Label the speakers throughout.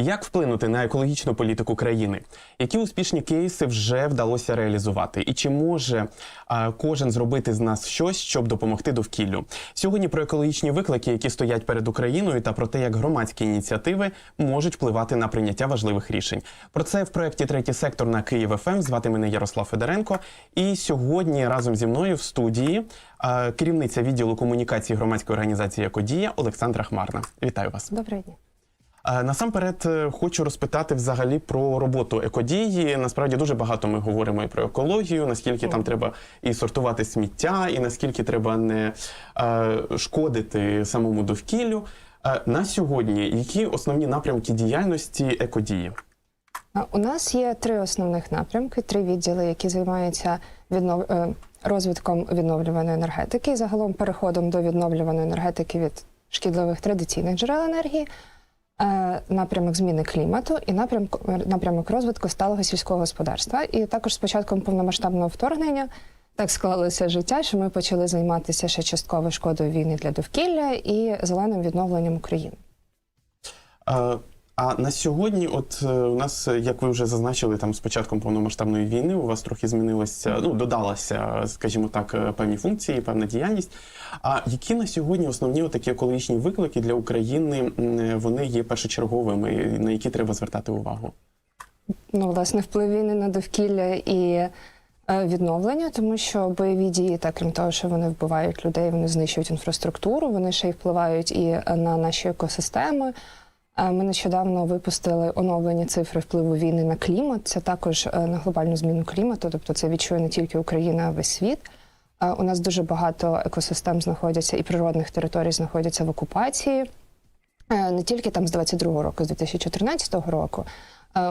Speaker 1: Як вплинути на екологічну політику країни? Які успішні кейси вже вдалося реалізувати? І чи може а, кожен зробити з нас щось, щоб допомогти довкіллю? Сьогодні про екологічні виклики, які стоять перед Україною, та про те, як громадські ініціативи можуть впливати на прийняття важливих рішень. Про це в проєкті Третій сектор на Київ ФМ. Звати мене Ярослав Федоренко. І сьогодні разом зі мною в студії а, керівниця відділу комунікації громадської організації Екодія Олександра Хмарна. Вітаю вас.
Speaker 2: Доброго дня.
Speaker 1: Е, Насамперед е, хочу розпитати взагалі про роботу екодії. Насправді дуже багато ми говоримо і про екологію, наскільки там треба і сортувати сміття, і наскільки треба не е, шкодити самому довкіллю. На сьогодні які основні напрямки діяльності екодії?
Speaker 2: У нас є три основних напрямки, три відділи, які займаються віднов... розвитком відновлюваної енергетики, і загалом переходом до відновлюваної енергетики від шкідливих традиційних джерел енергії, напрямок зміни клімату і напрямок, напрямок розвитку сталого сільського господарства. І також з початком повномасштабного вторгнення так склалося життя, що ми почали займатися ще частково шкодою війни для довкілля і зеленим відновленням України.
Speaker 1: А на сьогодні, от е, у нас, е, як ви вже зазначили, там з початком повномасштабної війни у вас трохи змінилося, ну додалася, скажімо так, е, певні функції, певна діяльність. А які на сьогодні основні такі екологічні виклики для України вони є першочерговими, на які треба звертати увагу?
Speaker 2: ну, власне, вплив війни на довкілля і відновлення, тому що бойові дії, так крім того, що вони вбивають людей, вони знищують інфраструктуру, вони ще й впливають і на наші екосистеми. Е, Ми нещодавно випустили оновлені цифри впливу війни на клімат. Це також е, на глобальну зміну клімату, тобто це відчує не тільки Україна, а весь світ. Е, У нас дуже багато екосистем знаходяться і природних територій знаходяться в окупації. Не тільки там з 22-го року, з 2014 року.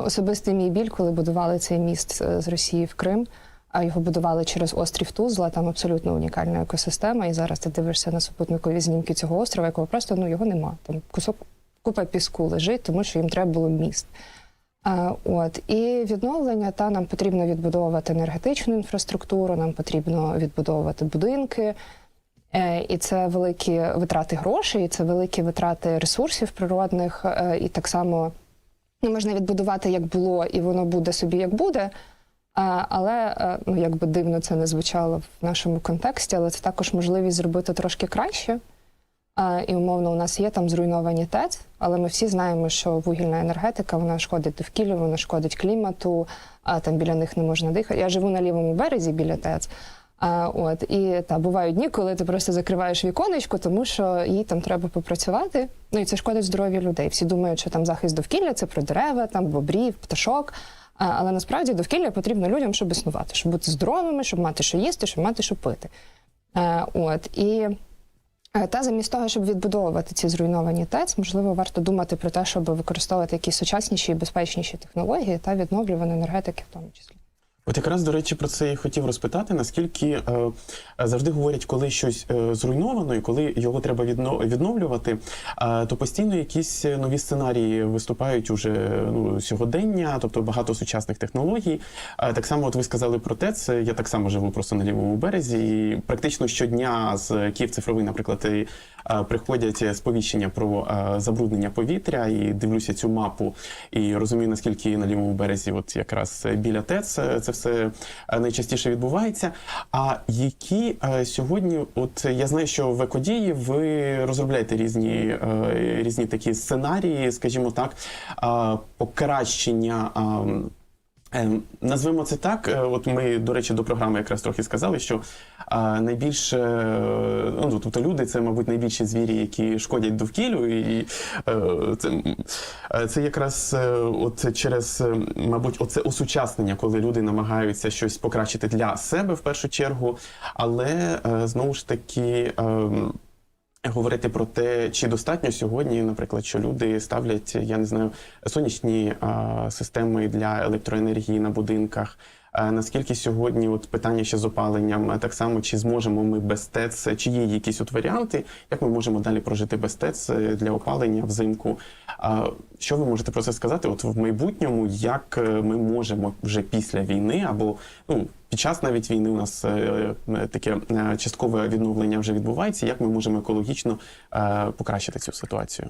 Speaker 2: Особистий мій біль, коли будували цей міст з Росії в Крим, а його будували через острів Тузла. Там абсолютно унікальна екосистема. І зараз ти дивишся на супутникові знімки цього острова, якого просто ну його нема. Там кусок купа піску лежить, тому що їм треба було міст. От і відновлення та нам потрібно відбудовувати енергетичну інфраструктуру, нам потрібно відбудовувати будинки. Е, І це великі витрати грошей, і це великі витрати ресурсів природних, е, і так само ну, можна відбудувати як було, і воно буде собі як буде. Але е, ну як би дивно це не звучало в нашому контексті, але це також можливість зробити трошки краще. І умовно у нас є там зруйновані ТЕЦ, але ми всі знаємо, що вугільна енергетика вона шкодить довкіллю, вона шкодить клімату, а там біля них не можна дихати. Я живу на лівому березі біля ТЕЦ. А, от і та бувають дні, коли ти просто закриваєш віконечко, тому що їй там треба попрацювати. Ну і це шкодить здоров'ю людей. Всі думають, що там захист довкілля це про дерева, там бобрів, пташок. А, але насправді довкілля потрібно людям, щоб існувати, щоб бути здоровими, щоб мати що їсти, щоб мати що пити. А, от і. Е, Та замість того, щоб відбудовувати ці зруйновані ТЕЦ, можливо, варто думати про те, щоб використовувати якісь сучасніші і безпечніші технології та відновлювані енергетики, в тому числі.
Speaker 1: От якраз до речі про це і хотів розпитати, наскільки е, завжди говорять, коли щось е, зруйновано, і коли його треба відно- відновлювати, е, то постійно якісь нові сценарії виступають уже ну, сьогодення, тобто багато сучасних технологій. Е, так само, от ви сказали про ТЕЦ, я так само живу просто на лівому березі, і практично щодня з Київ цифровий, наприклад, е, приходять сповіщення про е, забруднення повітря, і дивлюся цю мапу і розумію, наскільки на лівому березі, от якраз біля ТЕЦ, е, це все е, найчастіше відбувається. А які е, сьогодні, от я знаю, що в екодії ви розробляєте різні, е, різні такі сценарії, скажімо так, е, покращення. Е, Ем, Назвемо це так. Е, От ми, до речі, до програми якраз трохи сказали, що найбільше е, ну, тобто люди це, мабуть, найбільші звірі, які шкодять довкіллю, і е, це, це якраз от через, мабуть, оце осучаснення, коли люди намагаються щось покращити для себе в першу чергу, але знову ж таки. Говорити про те, чи достатньо сьогодні, наприклад, що люди ставлять, я не знаю, сонячні а, системи для електроенергії на будинках. А, наскільки сьогодні от питання ще з опаленням, так само чи зможемо ми без ТЕЦ, чи є якісь от варіанти, як ми можемо далі прожити без ТЕЦ е, для опалення взимку? Що ви можете про це сказати? От в майбутньому, як е, ми можемо вже після війни або ну під час навіть війни у нас е, е, таке е, часткове відновлення вже відбувається. Як ми можемо екологічно е, покращити цю ситуацію?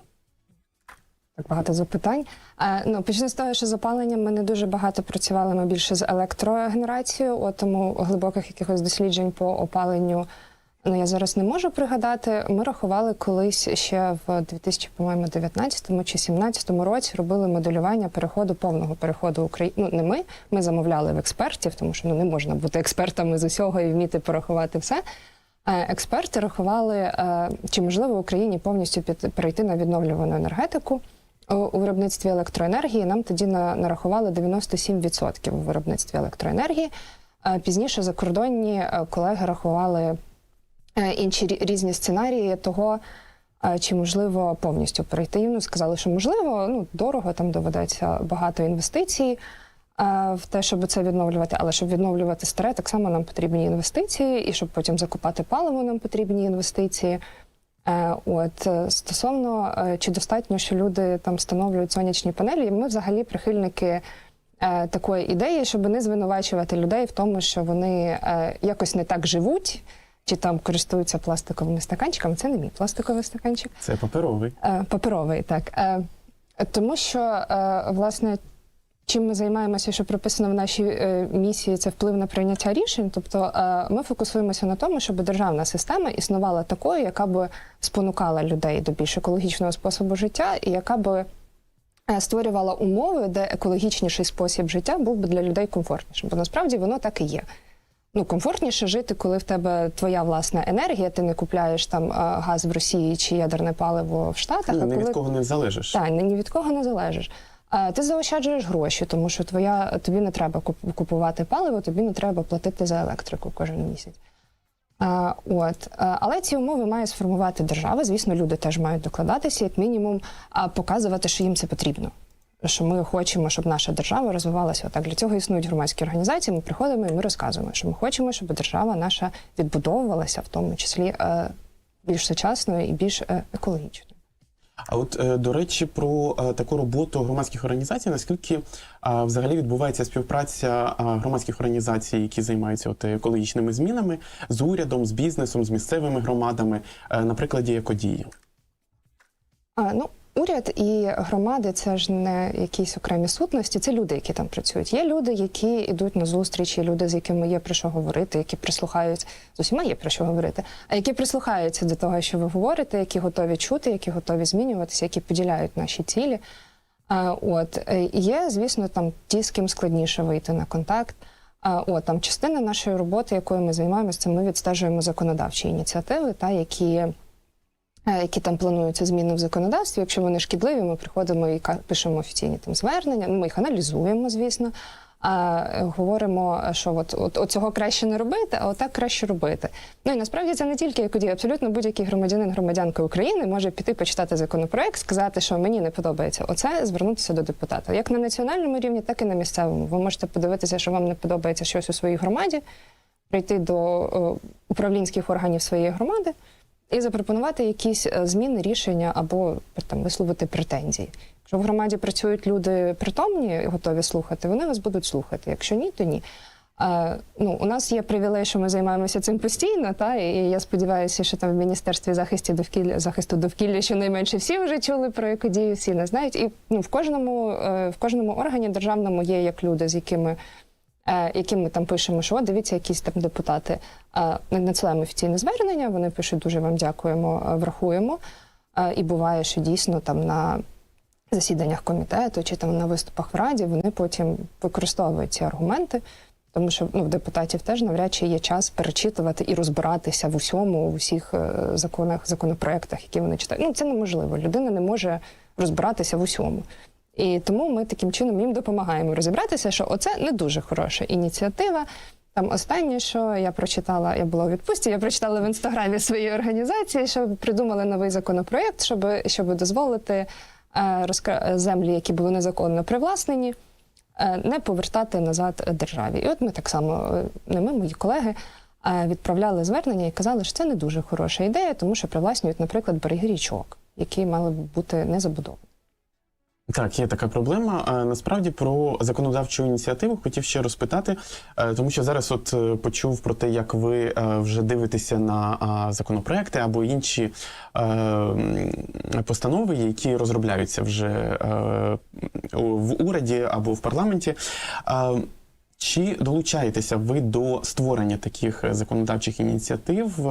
Speaker 2: Так багато запитань. Е, ну, почну з того, що з опаленням ми не дуже багато працювали, ми більше з електрогенерацією, от тому глибоких якихось досліджень по опаленню. Ну, я зараз не можу пригадати. Ми рахували колись ще в 2019 чи 2017 році робили моделювання переходу повного переходу України. Ну не ми, ми замовляли в експертів, тому що ну не можна бути експертами з усього і вміти порахувати все. Е, Експерти рахували, е, чи можливо в Україні повністю під- перейти на відновлювану енергетику у- виробництві електроенергії. Нам тоді нарахували 97% у виробництві електроенергії. Е, Пізніше закордонні е, колеги рахували е, інші різні сценарії того, чи можливо повністю перейти. Ну, сказали, що можливо, ну дорого там доведеться багато інвестицій в те, щоб це відновлювати. Але щоб відновлювати старе, так само нам потрібні інвестиції, і щоб потім закупати паливо, нам потрібні інвестиції. Е, От е, стосовно е, чи достатньо, що люди там встановлюють сонячні панелі, ми взагалі прихильники такої ідеї, щоб не звинувачувати людей в тому, що вони якось не так живуть, чи там користуються пластиковими стаканчиками. Це не мій пластиковий стаканчик.
Speaker 1: Це паперовий.
Speaker 2: Паперовий, так. Тому що, власне, чим ми займаємося, що прописано в нашій е, місії, це вплив на прийняття рішень. Тобто е, ми фокусуємося на тому, щоб державна система існувала такою, яка би спонукала людей до більш екологічного способу життя, і яка би е, створювала умови, де екологічніший спосіб життя був би для людей комфортнішим. Бо насправді воно так і є. Ну, комфортніше жити, коли в тебе твоя власна енергія, ти не купляєш там газ в Росії чи ядерне паливо в Штатах.
Speaker 1: Ну,
Speaker 2: а коли
Speaker 1: від кого не залежиш.
Speaker 2: так, ні від кого не залежиш. Ти заощаджуєш гроші, тому що твоя тобі не треба купувати паливо, тобі не треба платити за електрику кожен місяць. От, але ці умови має сформувати держава. Звісно, люди теж мають докладатися, як мінімум, а показувати, що їм це потрібно. Що ми хочемо, щоб наша держава розвивалася отак. Для цього існують громадські організації. Ми приходимо і ми розказуємо, що ми хочемо, щоб держава наша відбудовувалася, в тому числі е, більш сучасною і більш е, екологічною.
Speaker 1: А от е, до речі, про е, таку роботу громадських організацій, наскільки е, взагалі відбувається співпраця громадських організацій, які займаються от екологічними змінами, з урядом, з бізнесом, з місцевими громадами, на прикладі екодії?
Speaker 2: Ну, уряд і громади це ж не якісь окремі сутності, це люди, які там працюють. Є люди, які йдуть на зустрічі, люди, з якими є про що говорити, які прислухаються з усіма є про що говорити, а які прислухаються до того, що ви говорите, які готові чути, які готові змінюватися, які поділяють наші цілі. От е, є, звісно, там ті, з ким складніше вийти на контакт. А, от там частина нашої роботи, якою ми займаємося, це ми відстежуємо законодавчі ініціативи, та які які там плануються зміни в законодавстві. Якщо вони шкідливі, ми приходимо і пишемо офіційні там звернення. Ну, ми їх аналізуємо, звісно. А е, говоримо, що от, от, от цього краще не робити, а отак краще робити. Ну і насправді це не тільки екодія, абсолютно будь-який громадянин, громадянка України може піти почитати законопроект, сказати, що мені не подобається. Оце звернутися до депутата. Як на національному рівні, так і на місцевому. Ви можете подивитися, що вам не подобається щось у своїй громаді, прийти до е, управлінських органів своєї громади і запропонувати якісь е, зміни, рішення або там висловити претензії. Якщо в громаді працюють люди притомні, готові слухати, вони вас будуть слухати. Якщо ні, то ні. А, ну, у нас є привілей, що ми займаємося цим постійно, та і я сподіваюся, що там в міністерстві захисту довкілля захисту довкілля щонайменше всі вже чули про екодію, всі не знають. І ну, в кожному е, в кожному органі державному є як люди, з якими е, яким ми там пишемо, що «О, дивіться, якісь там депутати е, надсилаємо офіційне звернення. Вони пишуть дуже вам дякуємо, е, врахуємо. Е, І буває, що дійсно там на засіданнях комітету чи там на виступах в раді вони потім використовують ці аргументи. Тому що ну, в депутатів теж навряд чи є час перечитувати і розбиратися в усьому, в усіх е, законах, законопроектах, які вони читають. Ну це неможливо. Людина не може розбиратися в усьому. І тому ми таким чином їм допомагаємо розібратися, що оце не дуже хороша ініціатива. Там останнє, що я прочитала, я була у відпустці, я прочитала в інстаграмі своєї організації, що придумали новий законопроєкт, щоб, щоб дозволити е, землі, які були незаконно привласнені, е, не повертати назад державі. І от ми так само, е, не ми, мої колеги, е, відправляли звернення і казали, що це не дуже хороша ідея, тому що привласнюють, наприклад, береги річок, які мали б бути не забудовані.
Speaker 1: Так, є така проблема. Е, Насправді про законодавчу ініціативу хотів ще розпитати, е, тому що зараз от е, почув про те, як ви вже дивитеся на законопроекти або інші постанови, які розробляються вже в уряді або в парламенті. Чи долучаєтеся ви до створення таких е, законодавчих ініціатив?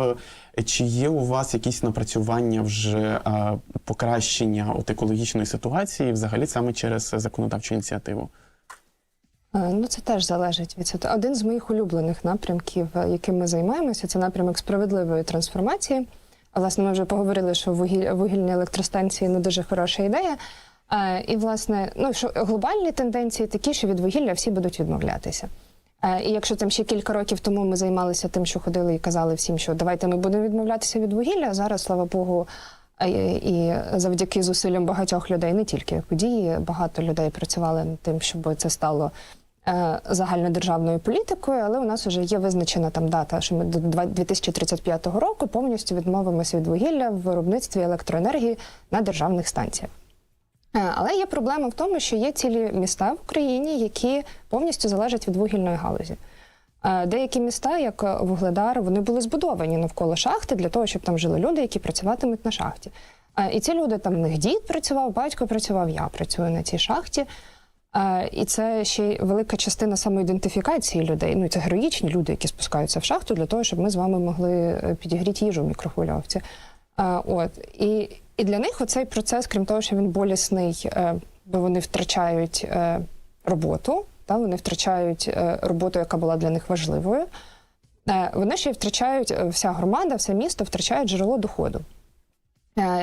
Speaker 1: Е, Чи є у вас якісь напрацювання вже е, покращення от екологічної ситуації, взагалі саме через законодавчу ініціативу?
Speaker 2: Ну, це теж залежить від ситуації. Один з моїх улюблених напрямків, яким ми займаємося, це напрямок справедливої трансформації. Власне, ми вже поговорили, що вугіль, вугільні електростанції не дуже хороша ідея. Е, І, власне, ну що глобальні тенденції такі, що від вугілля всі будуть відмовлятися. Е, І якщо там ще кілька років тому ми займалися тим, що ходили і казали всім, що давайте ми будемо відмовлятися від вугілля, зараз, слава Богу, е, і завдяки зусиллям багатьох людей, не тільки події, багато людей працювали над тим, щоб це стало загальнодержавною політикою, але у нас вже є визначена там дата, що ми до 2035 року повністю відмовимося від вугілля в виробництві електроенергії на державних станціях. Е, Але є проблема в тому, що є цілі міста в Україні, які повністю залежать від вугільної галузі. Е, Деякі міста, як е, Вугледар, вони були збудовані навколо шахти для того, щоб там жили люди, які працюватимуть на шахті. І ці люди там в них дід працював, батько працював, я працюю на цій шахті. І це ще й велика частина самоідентифікації людей. Ну це героїчні люди, які спускаються в шахту для того, щоб ми з вами могли підігріти їжу в мікрохвильовці. От і, і для них оцей процес, крім того, що він болісний, е, бо вони втрачають е, роботу, та вони втрачають е, роботу, яка була для них важливою. Вони ще й втрачають вся громада, все місто втрачають джерело доходу.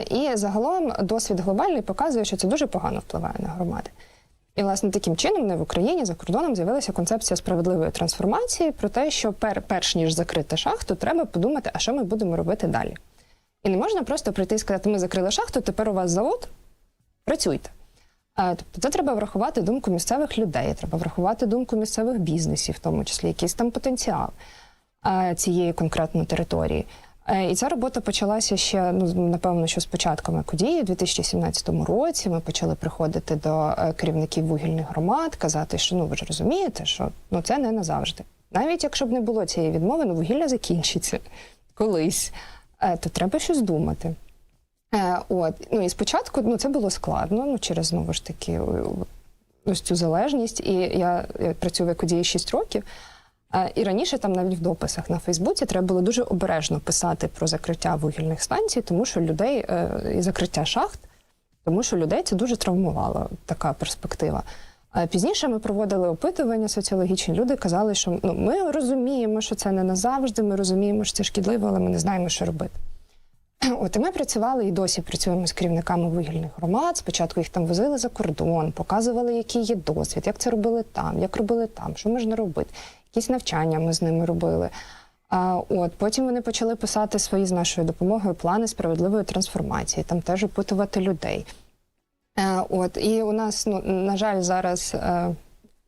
Speaker 2: І загалом досвід глобальний показує, що це дуже погано впливає на громади. І, власне, таким чином не в Україні за кордоном з'явилася концепція справедливої трансформації про те, що пер, перш ніж закрити шахту, треба подумати, а що ми будемо робити далі. І не можна просто прийти і сказати, ми закрили шахту, тепер у вас завод, працюйте. Е, Тобто це треба врахувати думку місцевих людей, треба врахувати думку місцевих бізнесів, в тому числі якийсь там потенціал е, цієї конкретної території. Е, І ця робота почалася ще, ну напевно, що з початком екодії, у 2017 році. Ми почали приходити до керівників вугільних громад, казати, що ну ви ж розумієте, що ну це не назавжди. Навіть якщо б не було цієї відмови, ну вугілля закінчиться колись, то треба щось думати. Е, От ну і спочатку ну це було складно, ну через знову ж таки ось цю залежність. І я, я працюю в екодії 6 років. Е, І раніше там навіть в дописах на Фейсбуці треба було дуже обережно писати про закриття вугільних станцій, тому що людей е, і закриття шахт, тому що людей це дуже травмувало, така перспектива. Пізніше ми проводили опитування соціологічні. Люди казали, що ну, ми розуміємо, що це не назавжди, ми розуміємо, що це шкідливо, але ми не знаємо, що робити. От і ми працювали і досі працюємо з керівниками вугільних громад. Спочатку їх там возили за кордон, показували, який є досвід, як це робили там, як робили там, що можна робити. Якісь навчання ми з ними робили. А, от потім вони почали писати свої з нашою допомогою плани справедливої трансформації, там теж опитувати людей. Е, от і у нас, ну на жаль, зараз е,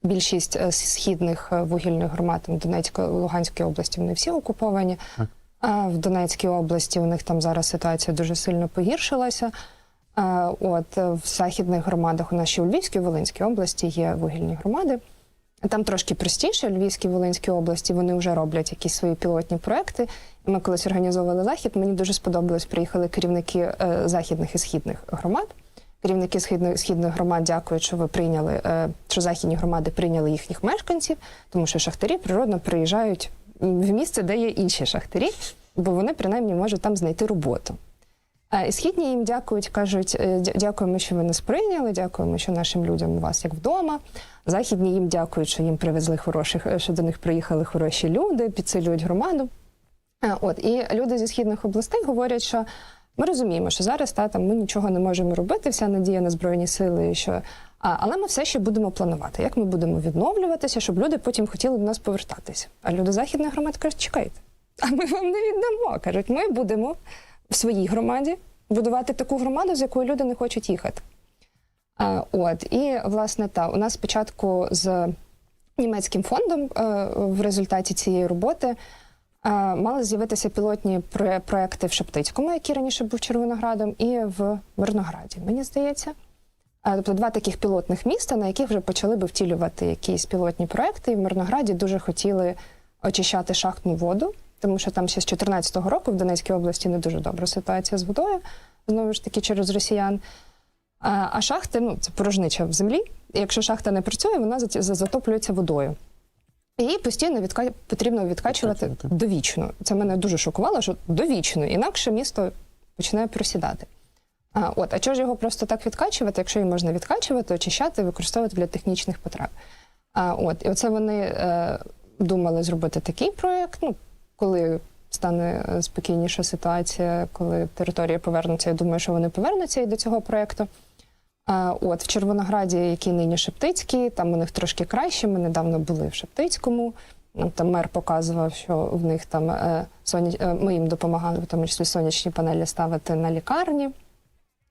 Speaker 2: більшість е, східних вугільних громад Донецької Луганської області вони всі окуповані.
Speaker 1: Так.
Speaker 2: А в Донецькій області у них там зараз ситуація дуже сильно погіршилася. От в західних громадах у нас ще у Львівській Волинській області є вугільні громади. Там трошки простіше, Львівській Волинській області вони вже роблять якісь свої пілотні проекти. Ми колись організовували захід. Мені дуже сподобалось. Приїхали керівники західних і східних громад. Керівники східних східних громад дякують, що ви прийняли, е, що західні громади прийняли їхніх мешканців, тому що шахтарі природно приїжджають в місце, де є інші шахтарі, бо вони принаймні можуть там знайти роботу. А і східні їм дякують, кажуть, е, дякуємо, що ви нас прийняли, дякуємо, що нашим людям у вас як вдома. Західні їм дякують, що їм привезли хороших, е, що до них приїхали хороші люди, підсилюють громаду. Е, От і люди зі східних областей говорять, що ми розуміємо, що зараз та там ми нічого не можемо робити, вся надія на збройні сили, що а, але ми все ще будемо планувати, як ми будемо відновлюватися, щоб люди потім хотіли до нас повертатися. А люди західних громад кажуть, чекайте, а ми вам не віддамо. кажуть, ми будемо в своїй громаді будувати таку громаду, з якої люди не хочуть їхати. А, от і власне та у нас спочатку з німецьким фондом е, в результаті цієї роботи. Е, Мали з'явитися пілотні проекти в Шептицькому, який раніше був Червоноградом, і в Мирнограді, мені здається. Е, Тобто два таких пілотних міста, на яких вже почали би втілювати якісь пілотні проекти. І в Мирнограді дуже хотіли очищати шахтну воду, тому що там ще з 2014 року в Донецькій області не дуже добра ситуація з водою, знову ж таки через росіян. А, а шахти ну, це порожнича в землі. І якщо шахта не працює, вона затоплюється водою. І постійно відка... потрібно відкачувати
Speaker 1: Відкачувати.
Speaker 2: довічно. Це мене дуже шокувало, що довічно, інакше місто починає просідати. А, от, а чого ж його просто так відкачувати, якщо її можна відкачувати, очищати, використовувати для технічних потреб? А, от, і оце вони е, думали зробити такий проєкт, ну, коли стане е, спокійніша ситуація, коли територія повернуться, я думаю, що вони повернуться і до цього проєкту. От, в Червонограді, який нині Шептицький, там у них трошки краще. Ми недавно були в Шептицькому. Там мер показував, що в них там е, соня... е, ми їм допомагали, в тому числі сонячні панелі ставити на лікарні.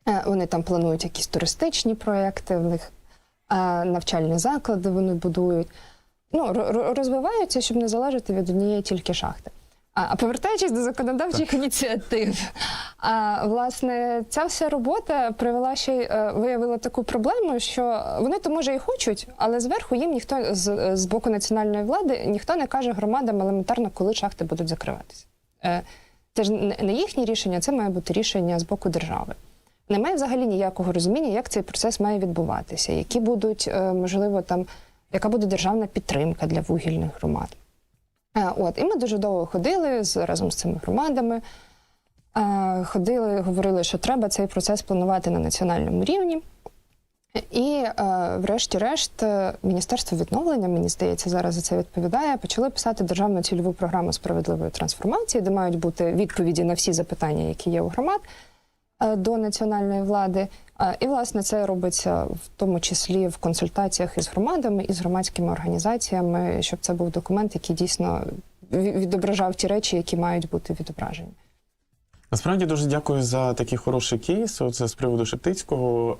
Speaker 2: Е, Вони там планують якісь туристичні проекти, в них навчальні заклади вони будують. Ну, ро- ро- розвиваються, щоб не залежати від однієї тільки шахти. А, повертаючись до законодавчих ініціатив, а, власне, ця вся робота привела ще й е, виявила таку проблему, що вони то може і хочуть, але зверху їм ніхто з, з боку національної влади ніхто не каже громадам елементарно, коли шахти будуть закриватися. Е, Це ж не не їхнє рішення, це має бути рішення з боку держави. Немає взагалі ніякого розуміння, як цей процес має відбуватися, які будуть, е, можливо, там, яка буде державна підтримка для вугільних громад. Е, От, і ми дуже довго ходили з, разом з цими громадами. Е, Ходили, говорили, що треба цей процес планувати на національному рівні. І, е, врешті-решт, Міністерство відновлення, мені здається, зараз за це відповідає, почали писати державну цільову програму справедливої трансформації, де мають бути відповіді на всі запитання, які є у громад до національної влади. Е, І, власне, це робиться в тому числі в консультаціях із громадами і з громадськими організаціями, щоб це був документ, який дійсно відображав ті речі, які мають бути відображені.
Speaker 1: Насправді дуже дякую за такий хороший кейс. Оце з приводу Шептицького.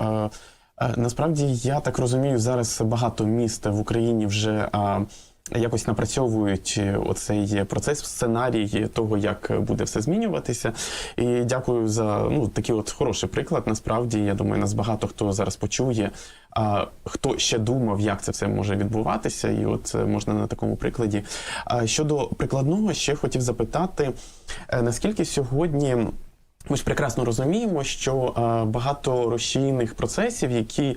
Speaker 1: Е, е, Насправді, я так розумію, зараз багато міст в Україні вже якось напрацьовують е, оцей процес, сценарій того, як буде все змінюватися. І дякую за ну, такий от хороший приклад. Насправді, я думаю, нас багато хто зараз почує. А хто ще думав, як це все може відбуватися, і от е, можна на такому прикладі. А щодо прикладного, ще хотів запитати, е, наскільки сьогодні. Ми ж прекрасно розуміємо, що багато рушійних процесів, які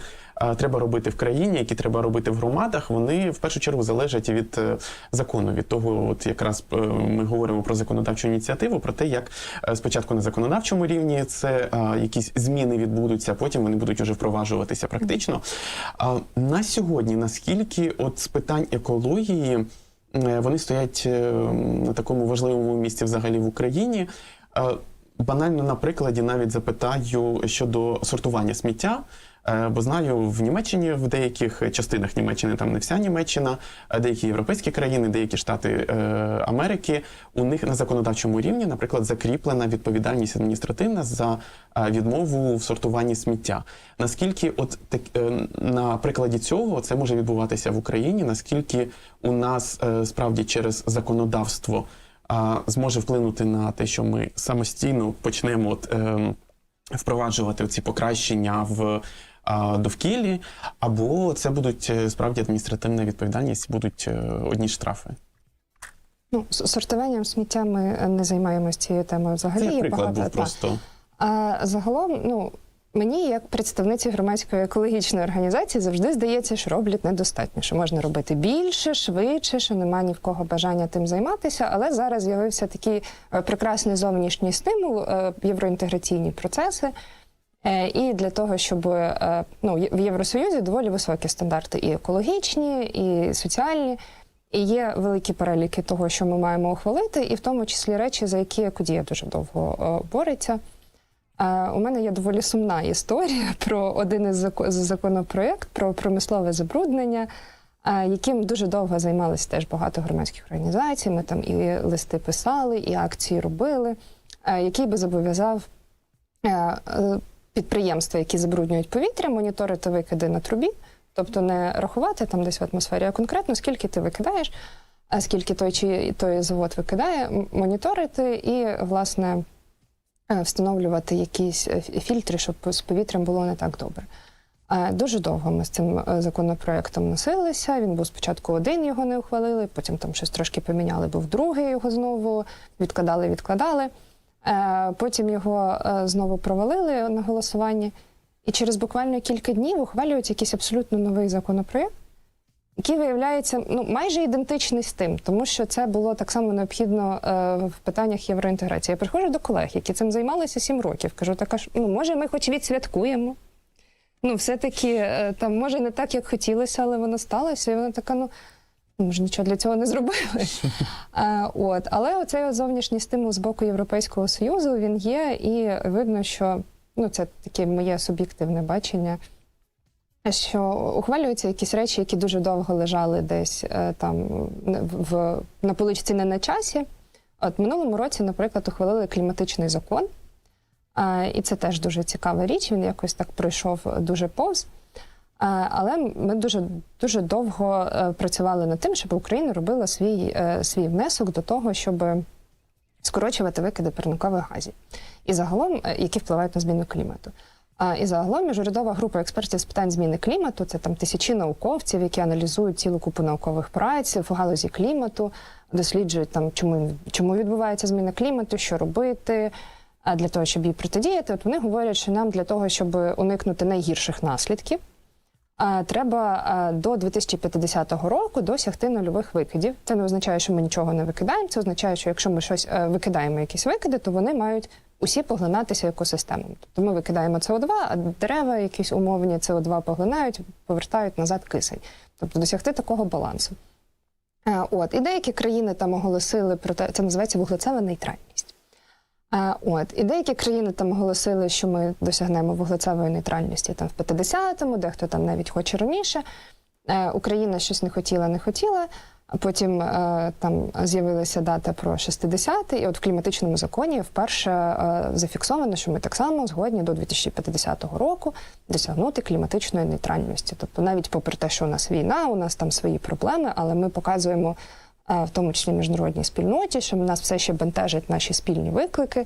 Speaker 1: треба робити в країні, які треба робити в громадах, вони в першу чергу залежать від е, закону. Від того, от якраз е, ми говоримо про законодавчу ініціативу, про те, як е, спочатку на законодавчому рівні це якісь зміни відбудуться, потім вони будуть уже впроваджуватися практично. На сьогодні наскільки от з питань екології вони стоять на такому важливому місці взагалі в Україні? Е, Банально на прикладі навіть запитаю щодо сортування сміття. Е, Бо знаю, в Німеччині, в деяких частинах Німеччини, там не вся Німеччина, а деякі європейські країни, деякі штати е, Америки, у них на законодавчому рівні, наприклад, закріплена відповідальність адміністративна за е, відмову в сортуванні сміття. Наскільки, от так е, на прикладі цього це може відбуватися в Україні? Наскільки у нас е, справді через законодавство зможе вплинути на те, що ми самостійно почнемо от, ем, впроваджувати ці покращення в а, довкіллі, або це будуть е, справді адміністративна відповідальність, будуть е, одні штрафи.
Speaker 2: Ну, сортуванням сміття ми е, не займаємося цією темою взагалі.
Speaker 1: Це
Speaker 2: Є
Speaker 1: приклад
Speaker 2: багато-
Speaker 1: був
Speaker 2: та.
Speaker 1: просто.
Speaker 2: А загалом, ну мені, як представниці громадської екологічної організації, завжди здається, що роблять недостатньо, що можна робити більше, швидше, що немає ні в кого бажання тим займатися. Але зараз з'явився такий е, прекрасний зовнішній стимул, е, євроінтеграційні процеси. Е, І для того, щоб ну, в Євросоюзі доволі високі стандарти і екологічні, і соціальні. І є великі переліки того, що ми маємо ухвалити, і в тому числі речі, за які Екодія дуже довго бореться. Е, У мене є доволі сумна історія про один із зако- законопроєкт про промислове забруднення, е, яким дуже довго займалися теж багато громадських організацій. Ми там і листи писали, і акції робили, е, який би зобов'язав підприємства, які забруднюють повітря, моніторити викиди на трубі, тобто не рахувати там десь в атмосфері, а конкретно скільки ти викидаєш, а скільки той чи той завод викидає, моніторити і, власне, встановлювати якісь е, фільтри, щоб з повітрям було не так добре. Е, Дуже довго ми з цим е, законопроектом носилися. Він був спочатку один, його не ухвалили, потім там щось трошки поміняли, був другий, його знову відкладали, відкладали. Е, Потім його е, знову провалили на голосуванні. І через буквально кілька днів ухвалюють якийсь абсолютно новий законопроект, який виявляється ну, майже ідентичний з тим, тому що це було так само необхідно е, в питаннях євроінтеграції. Я приходжу до колег, які цим займалися сім років. Кажу, так аж ну може, ми хоч відсвяткуємо. Ну, все-таки е, там може не так, як хотілося, але воно сталося. І вона така, ну. Ми ж нічого для цього не зробили. Е, от. Але оцей зовнішній стимул з боку Європейського Союзу він є, і видно, що ну, це таке моє суб'єктивне бачення, що ухвалюються якісь речі, які дуже довго лежали десь е, там в, на поличці не на часі. От минулому році, наприклад, ухвалили кліматичний закон. Е, І це теж дуже цікава річ. Він якось так пройшов дуже повз. Е, Але ми дуже дуже довго працювали над тим, щоб Україна робила свій, свій внесок до того, щоб скорочувати викиди парникових газів, і загалом, які впливають на зміну клімату. І загалом міжурядова група експертів з питань зміни клімату це там тисячі науковців, які аналізують цілу купу наукових праць в галузі клімату, досліджують там, чому, чому відбувається зміна клімату, що робити. А для того, щоб їй протидіяти, от вони говорять, що нам для того, щоб уникнути найгірших наслідків, треба до 2050 року досягти нульових викидів. Це не означає, що ми нічого не викидаємо. Це означає, що якщо ми щось е, викидаємо, якісь викиди, то вони мають усі поглинатися екосистемами. Тобто ми викидаємо СО2, а дерева, якісь умовні СО2 поглинають, повертають назад кисень. Тобто досягти такого балансу. Е, От і деякі країни там оголосили про те, це називається вуглецева нейтральність. Е, От і деякі країни там оголосили, що ми досягнемо вуглецевої нейтральності там в 50-му, дехто там навіть хоче раніше. Е, Україна щось не хотіла, не хотіла. Потім е, там з'явилася дата про 60-й, і от в кліматичному законі вперше е, зафіксовано, що ми так само згодні до 2050 року досягнути кліматичної нейтральності. Тобто, навіть попри те, що у нас війна, у нас там свої проблеми, але ми показуємо е, в тому числі міжнародній спільноті, що нас все ще бентежать наші спільні виклики.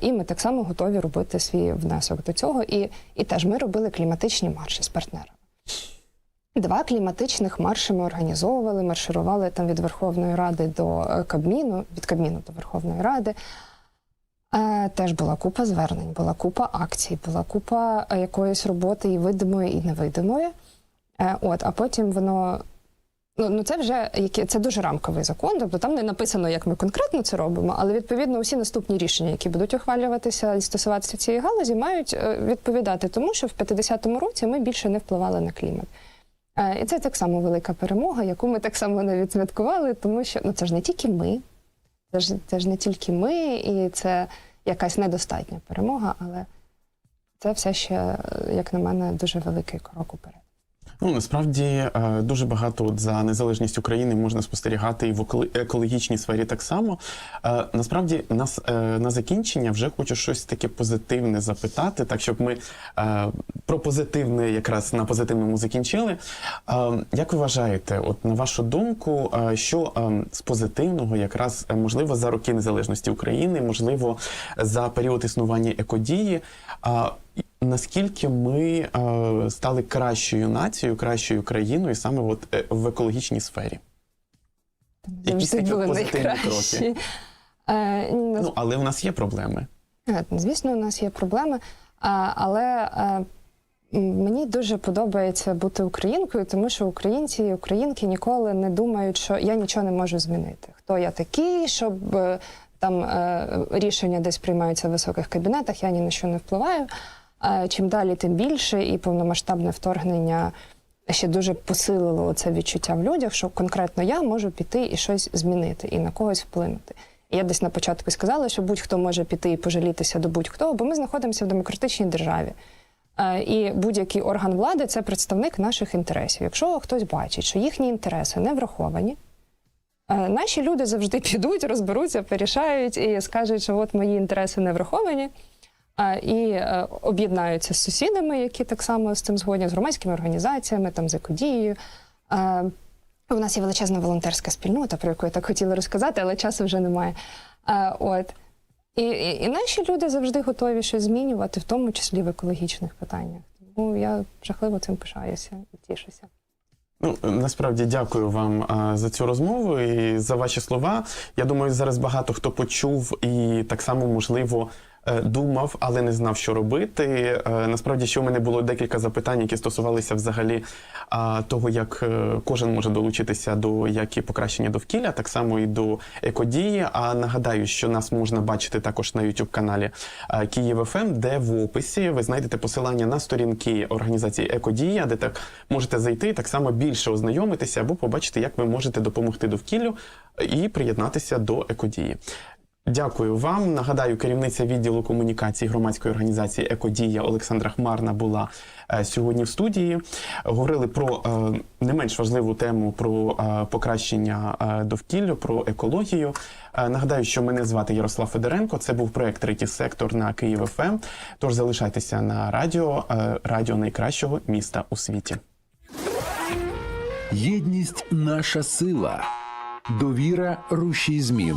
Speaker 2: І ми так само готові робити свій внесок до цього. І, і теж ми робили кліматичні марші з партнерами. Два кліматичних марші ми організовували, марширували там від Верховної Ради до е, Кабміну, від Кабміну до Верховної Ради. Е, Теж була купа звернень, була купа акцій, була купа е, якоїсь роботи і видимої, і невидимої. От, а потім воно. Ну, ну це вже які це дуже рамковий закон. Тобто там не написано, як ми конкретно це робимо, але відповідно усі наступні рішення, які будуть ухвалюватися і стосуватися цієї галузі, мають відповідати тому, що в 50-му році ми більше не впливали на клімат. Е, І це так само велика перемога, яку ми так само не відсвяткували, тому що ну це ж не тільки ми, це ж це ж не тільки ми, і це якась недостатня перемога, але це все ще, як на мене, дуже великий крок уперед.
Speaker 1: Ну насправді е, дуже багато за незалежність України можна спостерігати і в екологічній сфері так само. Е, Насправді, нас е, на закінчення вже хочу щось таке позитивне запитати, так щоб ми про позитивне якраз на позитивному закінчили. Як ви вважаєте, от на вашу думку, що з позитивного якраз можливо за роки незалежності України, можливо, за період існування екодії? Наскільки ми е, стали кращою нацією, кращою країною саме от, е, в екологічній сфері? Якісь такі
Speaker 2: були
Speaker 1: позитивні кроки.
Speaker 2: Е, ні,
Speaker 1: Ну, але в нас є проблеми.
Speaker 2: Е, Звісно, у нас є проблеми, а, але е, м, мені дуже подобається бути українкою, тому що українці і українки ніколи не думають, що я нічого не можу змінити. Хто я такий, щоб е, там е, рішення десь приймаються в високих кабінетах, я ні на що не впливаю. Е, Чим далі, тим більше, і повномасштабне вторгнення ще дуже посилило це відчуття в людях, що конкретно я можу піти і щось змінити, і на когось вплинути. Я десь на початку сказала, що будь-хто може піти і пожалітися до будь-хто, бо ми знаходимося в демократичній державі. Е, І будь-який орган влади це представник наших інтересів. Якщо хтось бачить, що їхні інтереси не враховані, е, наші люди завжди підуть, розберуться, порішають і скажуть, що от мої інтереси не враховані. І е, об'єднаються з сусідами, які так само з цим згодні, з громадськими організаціями, там з екодією. У нас є величезна волонтерська спільнота, про яку я так хотіла розказати, але часу вже немає. От. І, і, і наші люди завжди готові щось змінювати, в тому числі в екологічних питаннях. Тому я жахливо цим пишаюся і тішуся.
Speaker 1: Ну, насправді дякую вам за цю розмову і за ваші слова. Я думаю, зараз багато хто почув і так само, можливо, думав, але не знав, що робити. Е, Насправді, ще у мене було декілька запитань, які стосувалися взагалі того, як е, кожен може долучитися до як і покращення довкілля, так само і до екодії. А нагадаю, що нас можна бачити також на youtube каналі Київ ФМ, де в описі ви знайдете посилання на сторінки організації Екодія, де так можете зайти, так само більше ознайомитися або побачити, як ви можете допомогти довкіллю і приєднатися до екодії. Дякую вам. Нагадаю, керівниця відділу комунікації громадської організації Екодія Олександра Хмарна була е, сьогодні в студії. Говорили про е, не менш важливу тему про е, покращення довкілля, про екологію. Нагадаю, що мене звати Ярослав Федоренко. Це був проект Третій сектор на Київ ФМ. Тож залишайтеся на радіо, радіо найкращого міста у світі.
Speaker 3: Єдність наша сила, довіра рушій змін,